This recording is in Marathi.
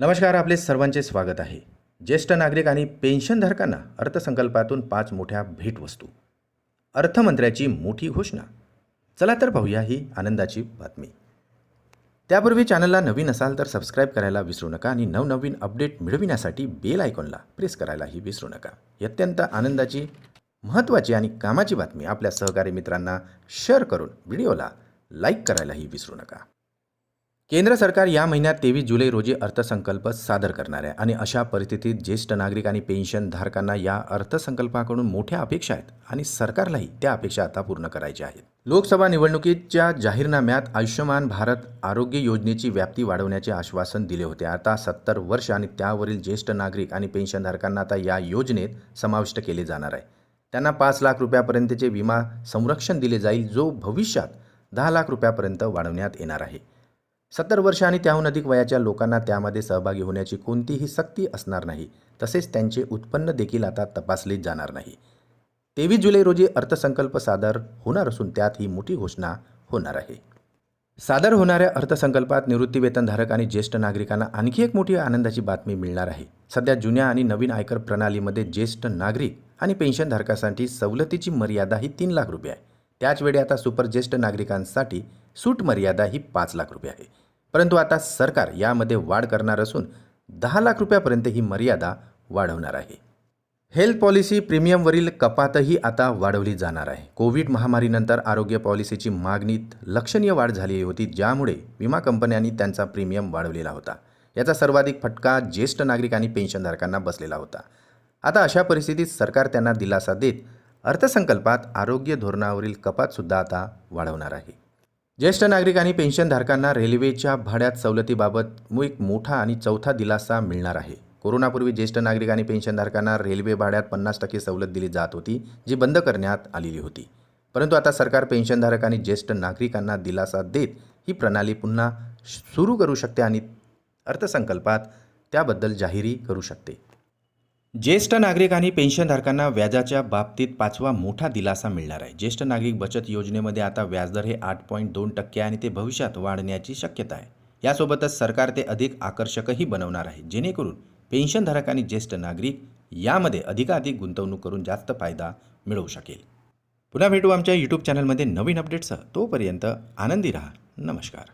नमस्कार आपले सर्वांचे स्वागत आहे. ज्येष्ठ नागरिक आणि पेन्शनधारकांना अर्थसंकल्पातून पाच मोठ्या भेटवस्तू. अर्थमंत्र्याची मोठी घोषणा. चला तर पाहूया ही आनंदाची बातमी. त्यापूर्वी चॅनलला नवीन असाल तर सबस्क्राईब करायला विसरू नका आणि नवनवीन अपडेट मिळविण्यासाठी बेल आयकॉनला प्रेस करायलाही विसरू नका. अत्यंत आनंदाची महत्त्वाची आणि कामाची बातमी आपल्या सहकारी मित्रांना शेअर करून व्हिडिओला लाईक करायलाही विसरू नका. केंद्र सरकार या महिन्यात तेवीस जुलै रोजी अर्थसंकल्प सादर करणार आहे आणि अशा परिस्थितीत ज्येष्ठ नागरिक आणि पेन्शनधारकांना या अर्थसंकल्पाकडून मोठ्या अपेक्षा आहेत आणि सरकारलाही त्या अपेक्षा आता पूर्ण करायच्या आहेत. लोकसभा निवडणुकीच्या जाहीरनाम्यात आयुष्यमान भारत आरोग्य योजनेची व्याप्ती वाढवण्याचे आश्वासन दिले होते. आता सत्तर वर्ष आणि त्यावरील ज्येष्ठ नागरिक आणि पेन्शनधारकांना आता या योजनेत समाविष्ट केले जाणार आहे. त्यांना पाच लाख रुपयापर्यंतचे विमा संरक्षण दिले जाईल जो भविष्यात दहा लाख रुपयापर्यंत वाढवण्यात येणार आहे. सत्तर वर्ष आणि त्याहून अधिक वयाच्या लोकांना त्यामध्ये सहभागी होण्याची कोणतीही सक्ती असणार नाही. तसेच त्यांचे उत्पन्न देखील आता तपासले जाणार नाही. तेवीस जुलै रोजी अर्थसंकल्प सादर होणार असून त्यात ही मोठी घोषणा होणार आहे. सादर होणाऱ्या अर्थसंकल्पात निवृत्तीवेतनधारक आणि ज्येष्ठ नागरिकांना आणखी एक मोठी आनंदाची बातमी मिळणार आहे. सध्या जुन्या आणि नवीन आयकर प्रणालीमध्ये ज्येष्ठ नागरिक आणि पेन्शनधारकांसाठी सवलतीची मर्यादा ही तीन लाख रुपये आहे. त्याचवेळी आता सुपर ज्येष्ठ नागरिकांसाठी सूट मर्यादा ही पाच लाख रुपये आहे. परंतु आता सरकार यामध्ये वाढ करणार असून दहा लाख रुपयापर्यंत ही मर्यादा वाढवणार आहे. हेल्थ पॉलिसी प्रीमियमवरील कपातही आता वाढवली जाणार आहे. कोविड महामारीनंतर आरोग्य पॉलिसीची मागणीत लक्षणीय वाढ झाली होती ज्यामुळे विमा कंपन्यांनी त्यांचा प्रीमियम वाढवलेला होता. याचा सर्वाधिक फटका ज्येष्ठ नागरिक आणि पेन्शनधारकांना बसलेला होता. आता अशा परिस्थितीत सरकार त्यांना दिलासा देत अर्थसंकल्पात आरोग्य धोरणावरील कपातसुद्धा आता वाढवणार आहे. ज्येष्ठ नागरिक आणि पेन्शनधारकांना रेल्वेच्या भाड्यात सवलतीबाबत एक मोठा आणि चौथा दिलासा मिळणार आहे. कोरोनापूर्वी ज्येष्ठ नागरिक आणि पेन्शनधारकांना रेल्वे भाड्यात पन्नास टक्के सवलत दिली जात होती जी बंद करण्यात आलेली होती. परंतु आता सरकार पेन्शनधारक आणि ज्येष्ठ नागरिकांना दिलासा देत ही प्रणाली पुन्हा सुरू करू शकते आणि अर्थसंकल्पात त्याबद्दल जाहीरी करू शकते. ज्येष्ठ नागरिक आणि पेन्शनधारकांना व्याजाच्या बाबतीत पाचवा मोठा दिलासा मिळणार आहे. ज्येष्ठ नागरिक बचत योजनेमध्ये आता व्याजदर हे आठ पॉईंट दोन टक्के आणि ते भविष्यात वाढण्याची शक्यता आहे. यासोबतच सरकार ते अधिक आकर्षकही बनवणार आहे. जेणेकरून पेन्शनधारक आणि ज्येष्ठ नागरिक यामध्ये अधिकाधिक गुंतवणूक करून जास्त फायदा मिळवू शकेल. पुन्हा भेटू आमच्या यूट्यूब चॅनलमध्ये नवीन अपडेट्ससह तोपर्यंत आनंदी राहा. नमस्कार.